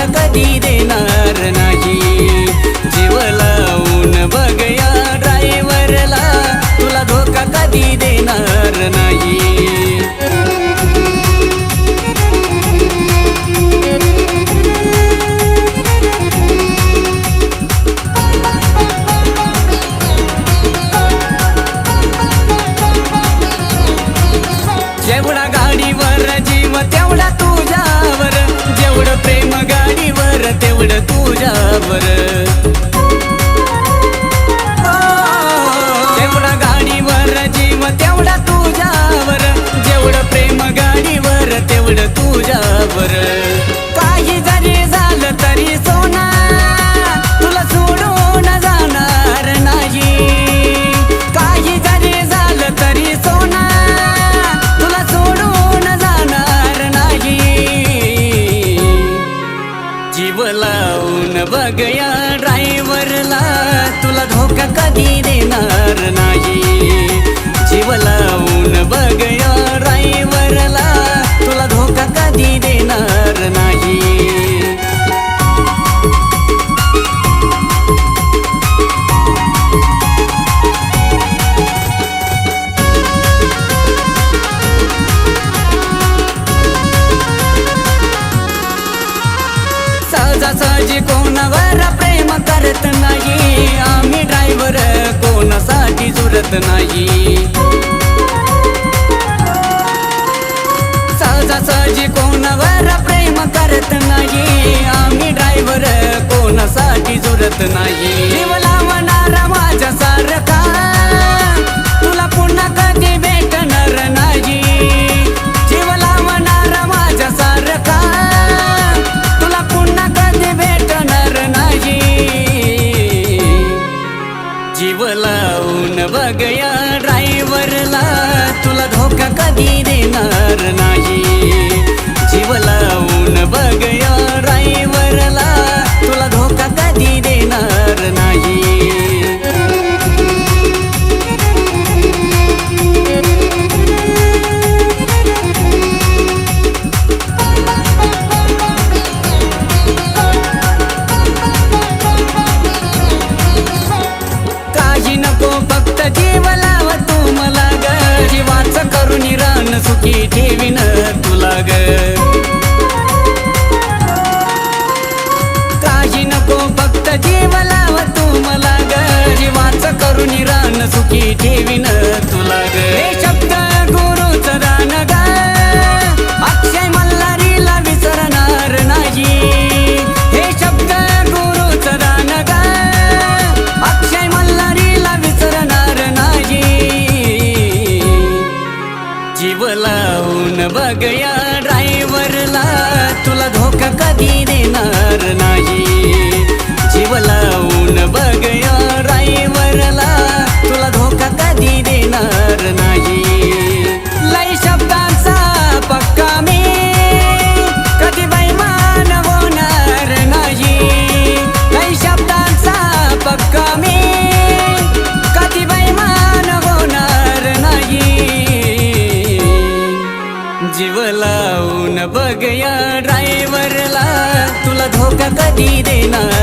का कधी देणार नाही. जीव लावून बघया ड्रायव्हरला तुला धोका कधी देणार नाही. तुला धोका कधी देणार नाही. जीव लावून बघ राईवरला. तुला धोका कधी देणार नाही. सहजासहजी कोणावर प्रेम करत नाही. आम्ही ड्रायव्हर कोणासाठी जुरत नाही. सहजासहजी कोणावर प्रेम करत नाही. आम्ही ड्रायव्हर कोणासाठी जुरत नाही. जाऊन बघया ड्रायव्हरला. तुला धोका कधी देणार नाही. जीव लावून बघया सुखी ठेवीन तुला ग. शब्द गुरुच रान ग. अक्षय मल्हारीला विसरणार नाही. हे शब्द गुरुच रान ग. अक्षय मल्हारीला विसरणार नाही. जीव लावून बघया ड्रायव्हरला. तुला धोका कधी देणार नाही. जीव लावून देणार नाही. लय शब्दांचा पक्का मी. कधी बैमान होणार नाही. लय शब्दांचा पक्का मी. कधी बैमान होणार नाही. जीव लावून बघ या ड्रायव्हरला तुला धोका कधी देणार?